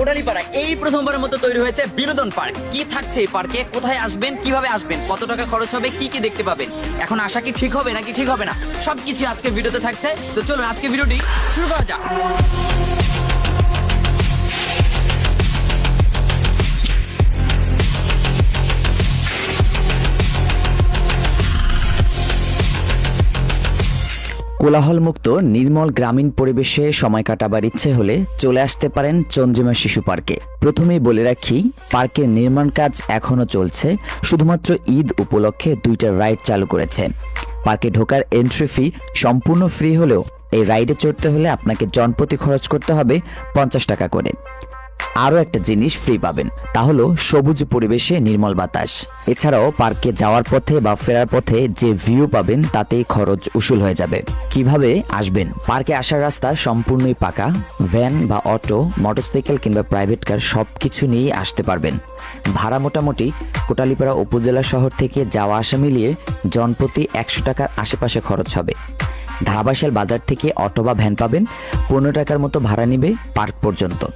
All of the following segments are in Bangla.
কোটালীপাড়া এই প্রথমবারের মতো তৈরি হয়েছে বিনোদন পার্ক। কি থাকছে এই পার্কে? কোথায় আসবেন? কীভাবে আসবেন? কত টাকা খরচ হবে? কি কি দেখতে পাবেন? এখন আসা কি ঠিক হবে নাকি ঠিক হবে না? সবকিছু আজকের ভিডিওতে থাকছে। তো চলুন আজকে ভিডিওটি শুরু করা যাক। কোলাহলমুক্ত, নির্মল গ্রামীণ পরিবেশে সময় কাটাবার ইচ্ছে হলে চলে আসতে পারেন চন্দ্রিমা শিশু পার্কে। প্রথমেই বলে রাখি, পার্কের নির্মাণ কাজ এখনও চলছে, শুধুমাত্র ঈদ উপলক্ষে দুইটা রাইড চালু করেছে। পার্কে ঢোকার এন্ট্রি ফি সম্পূর্ণ ফ্রি হলেও এই রাইডে চড়তে হলে আপনাকে জনপ্রতি খরচ করতে হবে পঞ্চাশ টাকা করে। আরও একটা জিনিস ফ্রি পাবেন, তা হলো সবুজ পরিবেশে নির্মল বাতাস। এছাড়াও পার্কে যাওয়ার পথে বা ফেরার পথে যে ভিউ পাবেন, তাতেই খরচ উসুল হয়ে যাবে। কীভাবে আসবেন? পার্কে আসার রাস্তা সম্পূর্ণই পাকা। ভ্যান বা অটো মোটরসাইকেল কিংবা প্রাইভেট কার সব কিছু নিয়েই আসতে পারবেন। ভাড়া মোটামুটি কোটালীপাড়া উপজেলা শহর থেকে যাওয়া আসা মিলিয়ে জনপ্রতি একশো টাকার আশেপাশে খরচ হবে। ধারাবাসাল বাজার থেকে অটো বা ভ্যান পাবেন। পনেরো টাকার মতো ভাড়া নিবে পার্ক পর্যন্ত।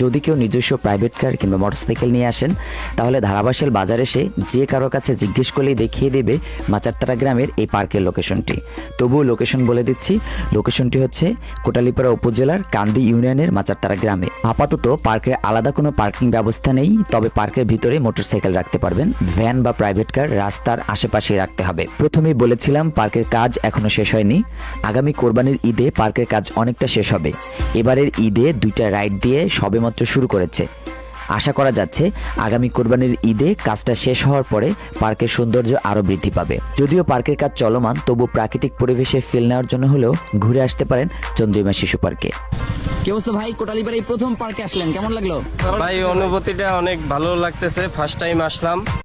যদি কেউ নিজস্ব প্রাইভেট কার কিংবা মোটরসাইকেল নিয়ে আসেন, তাহলে ধারাবাসাল বাজার এসে যে কারও কাছে জিজ্ঞেস করলেই দেখিয়ে দেবে মাচারতারা গ্রামের এই পার্কের লোকেশনটি তবুও লোকেশন বলে দিচ্ছি লোকেশনটি হচ্ছে কোটালিপাড়া উপজেলার কান্দি ইউনিয়নের মাচারতারা গ্রামে। আপাতত পার্কের আলাদা কোনো পার্কিং ব্যবস্থা নেই, তবে পার্কের ভিতরে মোটরসাইকেল রাখতে পারবেন। ভ্যান বা প্রাইভেট কার রাস্তার আশেপাশেই রাখতে হবে। প্রথমেই বলেছিলাম পার্কের কাজ এখনও শেষ হয়নি। আগামী কোরবানির ঈদে পার্কের কাজ অনেকটা শেষ হবে। এবারের ঈদে দুইটা রাইড দিয়ে সবেমাত্র শুরু করেছে। আশা করা যাচ্ছে আগামী কোরবানির ঈদে কাজটা শেষ হওয়ার পরে পার্কের সৌন্দর্য আরও বৃদ্ধি পাবে। যদিও পার্কের কাজ চলমান তবু প্রাকৃতিক পরিবেশে ফিল নেওয়ার জন্য হলেও ঘুরে আসতে পারেন চন্দ্রিমা শিশু পার্কে। কি অবস্থা ভাই? কোটালীপাড়া এই প্রথম পার্কে আসলেন কেমন লাগল? ভাই অনুভূতিটা অনেক ভালো লাগতেছে ফার্স্ট টাইম আসলাম।